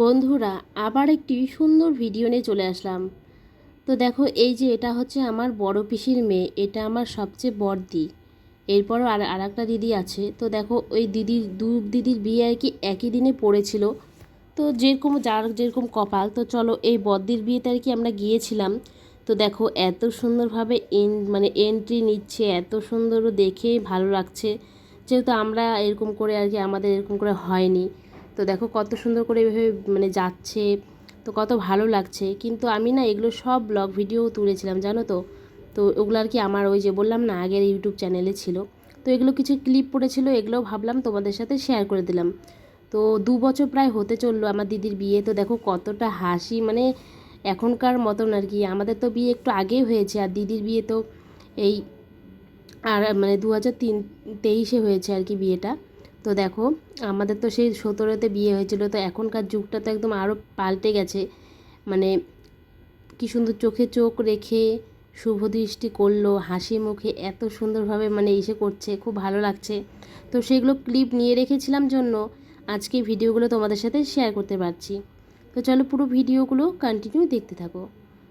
বন্ধুরা, আবার একটি সুন্দর ভিডিও নিয়ে চলে আসলাম। তো দেখো, এই যে এটা হচ্ছে আমার বড় পিসির মেয়ে, এটা আমার সবচেয়ে বড়দি। এরপরও আর আর একটা দিদি আছে। তো দেখো, ওই দিদির, দু দিদির বিয়ে আর কি একই দিনে পড়েছিল। তো যেরকম, যার যেরকম কপাল, তো চলো এই বদ্দির বিয়েতে আর কি আমরা গিয়েছিলাম। তো দেখো, এত সুন্দরভাবে এন মানে এন্ট্রি নিচ্ছে, এত সুন্দর দেখে ভালো লাগছে। যেহেতু আমরা এরকম করে আর কি, আমাদের এরকম করে হয়নি। তো দেখো কত সুন্দর করে এভাবে মানে যাচ্ছে, তো কত ভালো লাগছে। কিন্তু আমি না এগুলো সব ব্লগ ভিডিও তুলেছিলাম, জানো তো? তো ওগুলো আর কি আমার ওই যে বললাম না, আগের ইউটিউব চ্যানেলে ছিল। তো এগুলো কিছু ক্লিপ পড়েছিল এগুলো ভাবলাম তোমাদের সাথে শেয়ার করে দিলাম। তো দু বছর প্রায় হতে চলল আমার দিদির বিয়ে, তো দেখো কতটা হাসি মানে এখনকার মতন আর কি। আমাদের তো বিয়ে একটু আগেই হয়েছে, আর দিদির বিয়ে তো এই আর মানে দু হাজার তিন তেইশে হয়েছে আর কি বিয়েটা। তো দেখো, আমাদের তো সেই সতেরোতে বিয়ে হয়েছিল, তো এখনকার যুগটা তো একদম আরও পাল্টে গেছে। মানে কি সুন্দর চোখে চোখ রেখে শুভ দৃষ্টি করল, হাসি মুখে এত সুন্দরভাবে মানে এসে করছে, খুব ভালো লাগছে। তো সেগুলো ক্লিপ নিয়ে রেখেছিলাম জন্য আজকে ভিডিওগুলো তোমাদের সাথে শেয়ার করতে পারছি। তো চলো পুরো ভিডিওগুলো কন্টিনিউ দেখতে থাকো।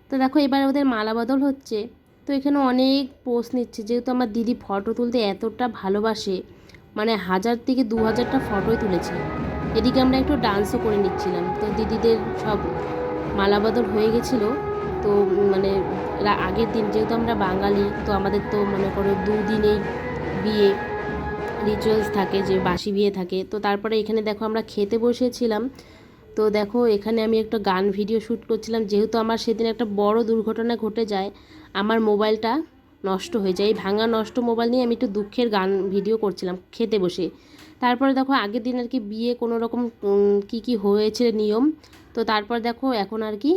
তো দেখো, এবার ওদের মালা বদল হচ্ছে। তো এখানে অনেক পোস্ট নিচ্ছে, যেহেতু আমার দিদি ফটো তুলতে এতটা ভালোবাসে মানে হাজার থেকে দু হাজারটা ফটোই তুলেছি। এদিকে আমরা একটু ডান্সও করে নিচ্ছিলাম। তো দিদিদের সব মালা বদল হয়ে গেছিল। তো মানে আগের দিন যেহেতু আমরা বাঙালি, তো আমাদের তো মনে করো দুদিনেই বিয়ে রিচুয়ালস থাকে, যে বাসি বিয়ে থাকে। তো তারপরে এখানে দেখো আমরা খেতে বসেছিলাম। তো দেখো এখানে আমি একটা গান ভিডিও শ্যুট করছিলাম। যেহেতু আমার সেদিন একটা বড় দুর্ঘটনা ঘটে যায়, আমার মোবাইলটা নষ্ট হয়ে যায়। এই ভাঙা নষ্ট মোবাইল নিয়ে আমি একটু দুঃখের গান ভিডিও করছিলাম খেতে বসে। তারপরে দেখো আগের দিন আর কি বিয়ে কোনো রকম কি কি হয়েছে নিয়ম। তো তারপর দেখো এখন আর কি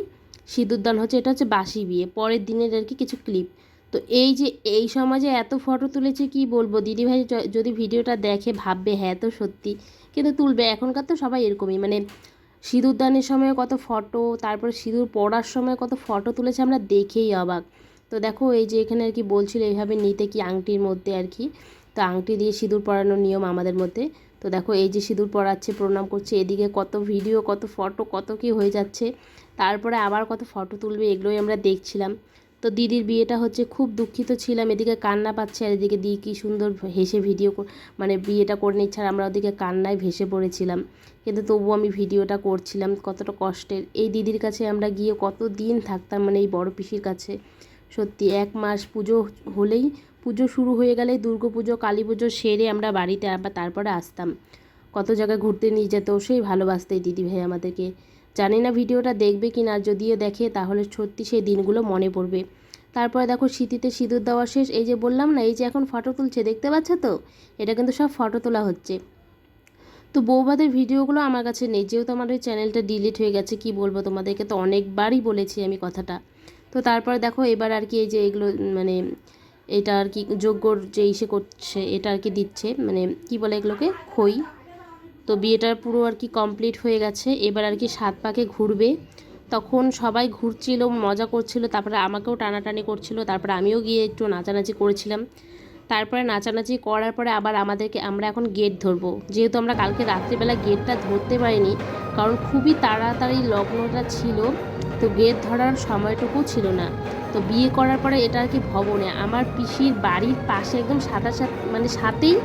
সিঁদুরদান হচ্ছে, এটা হচ্ছে বাসি বিয়ে, পরের দিনের আর কি কিছু ক্লিপ তো এই যে, এই সমাজে এত ফটো তুলেছে কি বলব? দিদিভাই যদি ভিডিওটা দেখে ভাববে হ্যাঁ তো সত্যি। কিন্তু তুলবে, এখনকার তো সবাই এরকমই। মানে সিঁদুরদানের সময় কত ফটো তারপরে সিঁদুর পড়ার সময় কত ফটো তুলেছে আমরা দেখেই অবাক। তো দেখো, এই যে এখানে আর কি বলছিল এইভাবে নিতে কি আংটির মধ্যে আর কি। তো আংটি দিয়ে সিঁদুর পরানোর নিয়ম আমাদের মধ্যে তো দেখো, এই যে সিঁদুর পরাচ্ছে, প্রণাম করছে, এদিকে কত ভিডিও, কত ফটো, কত কি হয়ে যাচ্ছে। তারপরে আবার কত ফটো তুলবে, এগুলোই আমরা দেখছিলাম। তো দিদির বিয়েটা হচ্ছে, খুব দুঃখিত ছিলাম, এদিকে কান্না পাচ্ছে আর এদিকে দি কী সুন্দর হেসে ভিডিও মানে বিয়েটা করে নিচ্ছে আর আমরা ওদিকে কান্নায় ভেসে পড়েছিলাম। কিন্তু তবুও আমি ভিডিওটা করছিলাম, কতটা কষ্টের। এই দিদির কাছে আমরা গিয়ে কত দিন থাকতাম মানে এই বড় পিসির কাছে। সত্যি, এক মাস পুজো হলেই পুজো শুরু হয়ে গেলেই দুর্গা পুজো, কালী পুজো সেরে আমরা বাড়িতে আবার তারপরে আসতাম। কত জায়গায় ঘুরতে নিয়ে যেত, সেই ভালোবাসতে দিদি ভাই আমাদেরকে। জানি না ভিডিওটা দেখবে কি না, যদিও দেখে তাহলে সত্যি সেই দিনগুলো মনে পড়বে। তারপরে দেখো শীতিতে সিঁদুর দেওয়া শেষ, এই যে বললাম না, এই যে এখন ফটো তুলছে, দেখতে পাচ্ছ তো? এটা কিন্তু সব ফটো তোলা হচ্ছে। তো বৌভাতের ভিডিওগুলো আমার কাছে নেই, যেহেতু আমার ওই চ্যানেলটা ডিলিট হয়ে গেছে, কি বলব তোমাদেরকে, তো অনেকবারই বলেছি আমি কথাটা। তো তারপর দেখো এবার আর কি এই যে এগুলো মানে এটা আর কি যজ্ঞর যে ইসে করছে, এটা আর কি দিচ্ছে মানে কি বলে এগুলোকে? খই। তো বিয়েটা পুরো আর কি কমপ্লিট হয়ে গেছে। এবার আর কি সাত পাকে ঘুরবে। তখন সবাই ঘুরছিল, মজা করছিল, তারপরে আমাকেও টানাটানি করছিল, তারপরে আমিও গিয়ে একটু নাচানাচি করেছিলাম। তারপরে নাচানাচি করার পরে আবার আমাদেরকে, আমরা এখন গেট ধরবো। যেহেতু আমরা কালকে রাত্রিবেলা গেটটা ধরতে পারিনি, কারণ খুবই তাড়াতাড়ি লগ্নটা ছিল। তো গেট ধরার সময়টুকু ছিল না। তো বিয়ে করার পরে এটা আর কি ভবনে। আমার পিসির বাড়ির পাশে একদম সাদা মানে সাথেই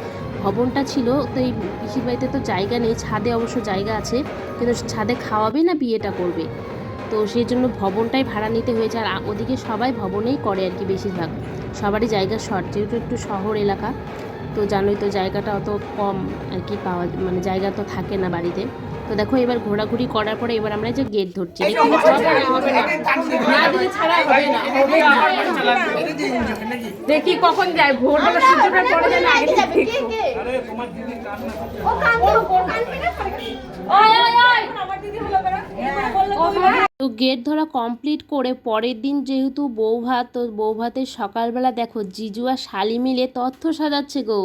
ভবনটা ছিল। তো এই পিসির বাড়িতে তো জায়গা নেই, ছাদে অবশ্য জায়গা আছে। কিন্তু ছাদে খাওয়াবে না বিয়েটা করবে? তো সেই জন্য ভবনটাই ভাড়া নিতে হয়েছে। আর ওদিকে সবাই ভবনেই করে আর কি বেশিরভাগ। সবারই জায়গা শর্ট, যেহেতু একটু শহর এলাকা। তো জানোই তো জায়গাটা অত কম আর কি পাওয়া মানে জায়গা তো থাকে না বাড়িতে। তো দেখো এবার ঘোরাঘুরি করার পরে এবার আমরা যে গেট ধরছি না। ছাড়া হবে না। দেখি কখন যায় ভোরবেলা সূর্যটা পড়ে যায় না আগে থেকে দেখব। ওই, ওই, ওই। ও মা, তো গেট ধরা কমপ্লিট করে পরের দিন যেহেতু বৌভাত তো বৌভাতের সকালবেলা দেখো জিজু আর শালি মিলে তথ্য সাজাচ্ছে গো।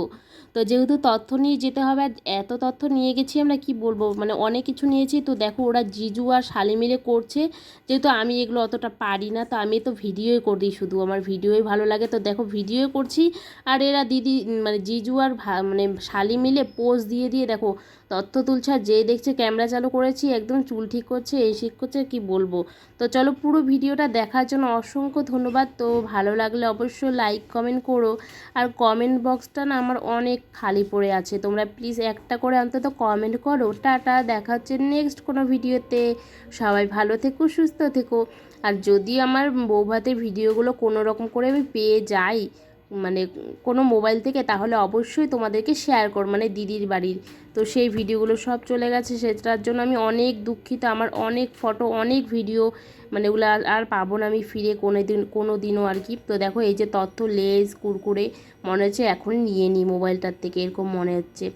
তো যেহেতু তথ্য নিয়ে যেতে হবে এত তথ্য নিয়ে গেছি আমরা কি বলব? মানে অনেক কিছু নিয়েছি। তো দেখো ওরা জিজু আর শালি মিলে করছে। যেহেতু আমি এগুলো অতটা পারি না, তো আমি তো ভিডিওই করি শুধু। আমার ভিডিওই ভালো লাগে। তো দেখো ভিডিওই করছি আর এরা দিদি মানে জিজু আর মানে শালি মিলে পোজ দিয়ে দিয়ে দেখো তথ্য তুলছে আর যে দেখছে ক্যামেরা চালু করেছি, একদম চুল ঠিক করছে, এই ঠিক করছে, কি বলব? তো চলো পুরো ভিডিওটা দেখার জন্য অসংখ্য ধন্যবাদ। তো ভালো লাগলে অবশ্যই লাইক কমেন্ট করো। আর কমেন্ট বক্সটা না আমার অনেক খালি পড়ে আছে। তোমরা প্লিজ একটা করে অন্তত কমেন্ট করো। টাটা, দেখা হচ্ছে নেক্সট কোনো ভিডিওতে। সবাই ভালো থেকো, সুস্থ থেকো। আর যদি আমার বৌভাতের ভিডিওগুলো কোনো রকম করে আমি পেয়ে যাই মানে কোনো মোবাইল থেকে, তাহলে অবশ্যই তোমাদেরকে শেয়ার কর মানে দিদির বাড়ির। তো সেই ভিডিওগুলো সব চলে গেছে, সেটার জন্য আমি অনেক দুঃখিত, আমার অনেক ফটো অনেক ভিডিও মানে ওগুলো আর পাবো না আমি ফিরে কোনো দিন, কোনো দিনও আর কি। তো দেখো এই যে তথ্য লেজ, কুরকুরে, মনে হচ্ছে এখন নিয়ে নিই মোবাইলটার থেকে, এরকম মনে হচ্ছে।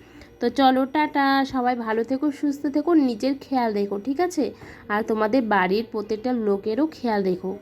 তো চলো, টাটা, সবাই ভালো থেকো, সুস্থ থেকো, নিজের খেয়াল রেখো, ঠিক আছে? আর তোমাদের বাড়ির প্রত্যেকটা লোকেরও খেয়াল রেখো।